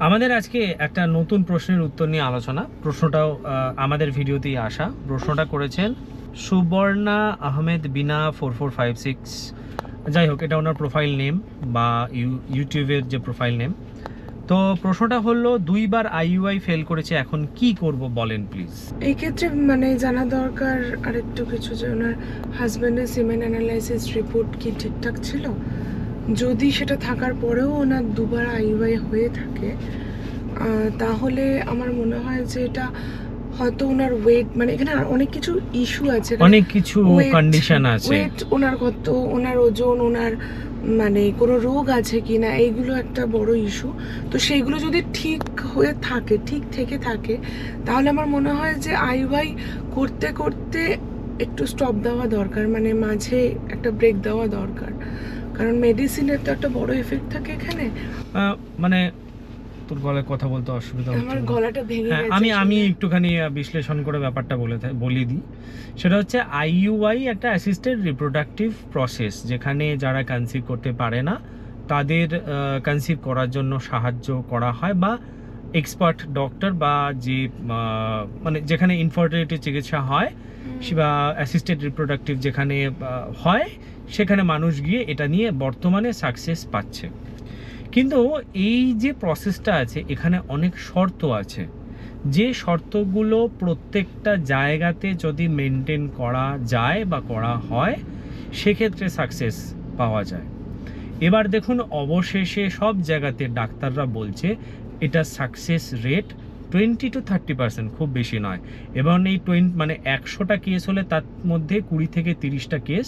আমাদের আজকে একটা নতুন প্রশ্নের উত্তর নিয়ে আলোচনা। প্রশ্নটাও আমাদের ভিডিওতেই আসা। প্রশ্নটা করেছেন সুবর্ণা আহমেদ বিনা ফোর ফোর ফাইভ সিক্স। যাই হোক, এটা ওনার প্রোফাইল নেম বা ইউ- ইউটিউবের যে প্রোফাইল নেম তো প্রশ্নটা হলো, দুইবার আইইউআই ফেল করেছে, এখন কি করব বলেন প্লিজ এই ক্ষেত্রে মানে জানা দরকার আরেকটু কিছু যে ওনার হাজব্যান্ডের সিমেন্ট অ্যানালাইসিস রিপোর্ট কি ঠিকঠাক ছিল? যদি সেটা থাকার পরেও ওনার দুবার আইওয়াই হয়ে থাকে তাহলে আমার মনে হয় যে এটা হয়তো ওনার ওয়েট মানে এখানে অনেক কিছু ইস্যু আছে অনেক কিছু কন্ডিশন আছে। ওয়েট ওনার কত ওনার ওজন ওনার মানে কোনো রোগ আছে কি না এইগুলো একটা বড় ইস্যু তো সেইগুলো যদি ঠিক হয়ে থাকে ঠিক থেকে থাকে তাহলে আমার মনে হয় যে আইওয়াই করতে করতে একটু স্টপ দেওয়া দরকার মানে মাঝে একটা ব্রেক দেওয়া দরকার। কারণ মেডিসিনের তো একটা বড় এফেক্ট থাকে এখানে। মানে তোর গলায় কথা বলতে অসুবিধা হচ্ছে আমার গলাটা ভেঙে হ্যাঁ গেছে আমি আমি একটুখানি বিশ্লেষণ করে ব্যাপারটা বলে বলে দিই। সেটা হচ্ছে আইইউআই একটা অ্যাসিস্টেড রিপ্রোডাক্টিভ প্রসেস যেখানে যারা কনসিভ করতে পারে না তাদের কনসিভ করার জন্য সাহায্য করা হয় বা এক্সপার্ট ডক্টর বা যে মানে যেখানে ইনফার্টিলিটি চিকিৎসা হয় সে বা অ্যাসিস্টেড রিপ্রোডাক্টিভ যেখানে হয় সেখানে মানুষ গিয়ে এটা নিয়ে বর্তমানে সাকসেস পাচ্ছে। কিন্তু এই যে প্রসেসটা আছে এখানে অনেক শর্ত আছে। যে শর্তগুলো প্রত্যেকটা জায়গাতে যদি মেনটেন করা যায় বা করা হয় সেক্ষেত্রে সাকসেস পাওয়া যায়। এবার দেখুন অবশেষে সব জায়গাতে ডাক্তাররা বলছে এটা success rate twenty two thirty percent খুব বেশি নয়। এবং এই টোয়েন্টি মানে একশোটা কেস হলে তার মধ্যে কুড়ি থেকে তিরিশটা কেস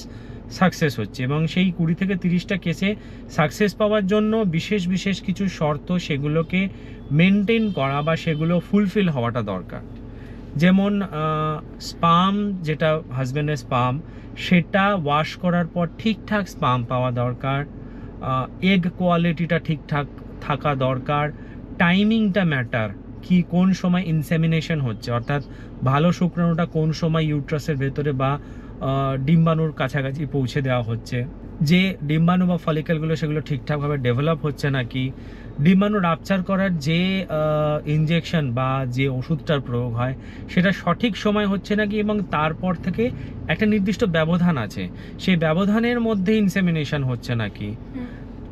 সাকসেস হচ্ছে। এবং সেই কুড়ি থেকে তিরিশটা কেসে সাকসেস পাওয়ার জন্য বিশেষ বিশেষ কিছু শর্ত সেগুলোকে মেনটেন করা বা সেগুলো ফুলফিল হওয়াটা দরকার। যেমন স্পাম যেটা হাজব্যান্ডের স্পাম সেটা ওয়াশ করার পর ঠিকঠাক স্পাম পাওয়া দরকার। এগ কোয়ালিটিটা ঠিকঠাক থাকা দরকার। টাইমিংটা ম্যাটার কি কোন সময় ইনসেমিনেশন হচ্ছে অর্থাৎ ভালো শুক্রাণুটা কোন সময় ইউট্রাসের ভেতরে বা ডিম্বাণুর কাছাকাছি পৌঁছে দেওয়া হচ্ছে। যে ডিম্বাণু বা ফলিকেলগুলো সেগুলো ঠিকঠাকভাবে ডেভেলপ হচ্ছে নাকি ডিম্বাণু রাপচার করার যে ইনজেকশন বা যে ওষুধটার প্রয়োগ হয় সেটা সঠিক সময় হচ্ছে নাকি এবং তারপর থেকে একটা নির্দিষ্ট ব্যবধান আছে। সেই ব্যবধানের মধ্যে ইনসেমিনেশন হচ্ছে নাকি।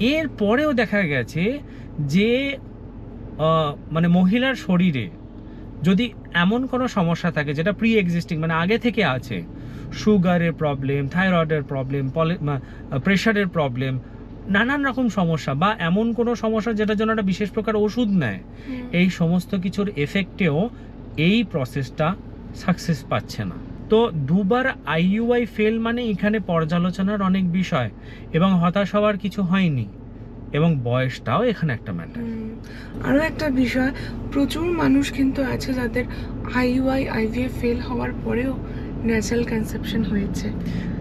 এর পরেও দেখা গেছে যে মানে মহিলার শরীরে যদি এমন কোনো সমস্যা থাকে যেটা প্রি এক্সিস্টিং মানে আগে থেকে আছে সুগারের প্রবলেম থাইরয়েডের প্রবলেম প্রেশারের প্রবলেম নানান রকম সমস্যা বা এমন কোনো সমস্যা যেটার জন্য একটা বিশেষ প্রকার ওষুধ নেয় এই সমস্ত কিছুর এফেক্টেও এই প্রসেসটা সাকসেস পাচ্ছে না। তো দুবার আইইউআই ফেল মানে এখানে পর্যালোচনার অনেক বিষয় এবং হতাশ হওয়ার কিছু হয়নি। এবং বয়সটাও এখানে একটা ম্যাটার হুম। আরও একটা বিষয় প্রচুর মানুষ কিন্তু আছে যাদের আইইউআই আইভিএফ ফেল হওয়ার পরেও ন্যাচারাল কনসেপশন হয়েছে।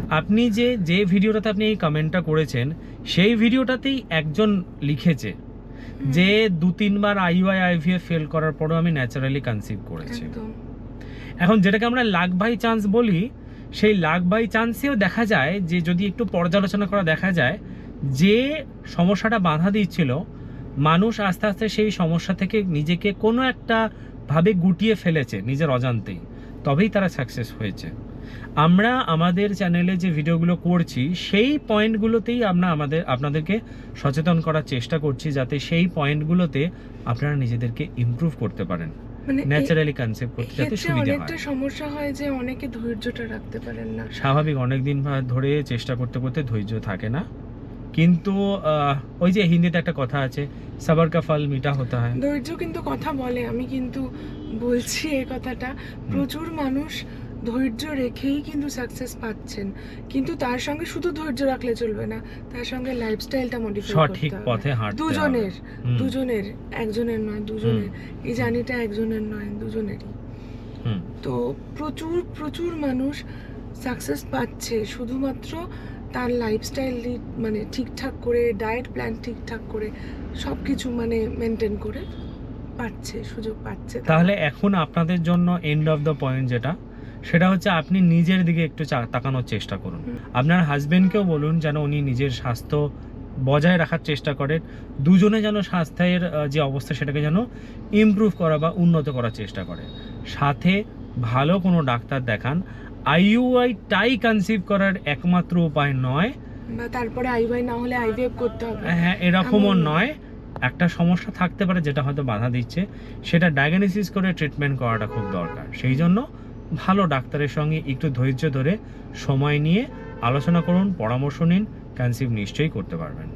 আপনি যে যে ভিডিওটাতে আপনি এই কমেন্টটা করেছেন সেই ভিডিওটাতেই একজন লিখেছে যে দু তিনবার আইইউআই আইভিএফ ফেল করার পরেও আমি ন্যাচারালি কনসিভ করেছি। এখন যেটাকে আমরা লাখ বাই চান্স বলি সেই লাখ বাই চান্সেও দেখা যায় যে যদি একটু পর্যালোচনা করা দেখা যায় যে সমস্যাটা বাধা দিচ্ছিল মানুষ আস্তে আস্তে সেই সমস্যা থেকে নিজেকে কোনো একটা ভাবে গুটিয়ে ফেলেছে নিজের অজান্তেই। তবেই তারা সাকসেস হয়েছে। আমরা আমাদের চ্যানেলে যে ভিডিওগুলো করছি সেই পয়েন্টগুলোতেই আমরা আমাদের আপনাদেরকে সচেতন করার চেষ্টা করছি যাতে সেই পয়েন্টগুলোতে আপনারা নিজেদেরকে ইমপ্রুভ করতে পারেন। মানে ন্যাচারালি কনসেপ্ট করতে যাতে সুবিধা হয়। সমস্যা হয় যে অনেকে ধৈর্যটা রাখতে পারেন না। স্বাভাবিক অনেক দিন ধরে চেষ্টা করতে করতে ধৈর্য থাকে না। কিন্তু ওই যে হিন্দিতে একটা কথা আছে সবার কা ফল মিঠা হতা হয় ধৈর্য কিন্তু কথা বলে আমি কিন্তু বলছি এই কথাটা। প্রচুর মানুষ ধৈর্য রেখেই কিন্তু সাকসেস পাচ্ছেন। কিন্তু তার সঙ্গে শুধু ধৈর্য রাখলে চলবে না তার সঙ্গে লাইফস্টাইলটা মডিফাই সঠিক পথে হাঁটতে। দুজনের দুজনের একজনের নয় দুজনের। এই জানিটা একজনের নয় দুজনেরই। হুম। তো প্রচুর প্রচুর মানুষ সাকসেস পাচ্ছে শুধুমাত্র তার লাইফস্টাইল মানে ঠিকঠাক করে ডায়েট প্ল্যান ঠিকঠাক করে সব কিছু মানে মেনটেন করে পাচ্ছে সুযোগ পাচ্ছে তাহলে এখন আপনাদের জন্য এন্ড অফ দ্য পয়েন্ট যেটা সেটা হচ্ছে আপনি নিজের দিকে একটু তাকানোর চেষ্টা করুন। আপনার হাজবেন্ডকেও বলুন যেন উনি নিজের স্বাস্থ্য বজায় রাখার চেষ্টা করেন। দুজনে যেন স্বাস্থ্যের যে অবস্থা সেটাকে যেন ইমপ্রুভ করা বা উন্নত করার চেষ্টা করে। সাথে ভালো কোনো ডাক্তার দেখান। আইইউআই টাই কনসিভ করার একমাত্র উপায় নয়। তারপরে আইভাই না হলে আইভিএফ করতে হবে। হ্যাঁ এরকমও নয়। একটা সমস্যা থাকতে পারে যেটা হয়তো বাধা দিচ্ছে। সেটা ডায়াগনোসিস করে ট্রিটমেন্ট করাটা খুব দরকার। সেই জন্য ভালো ডাক্তারের সঙ্গে একটু ধৈর্য ধরে সময় নিয়ে আলোচনা করুন পরামর্শ নিন কনসিভ নিশ্চয়ই করতে পারবেন।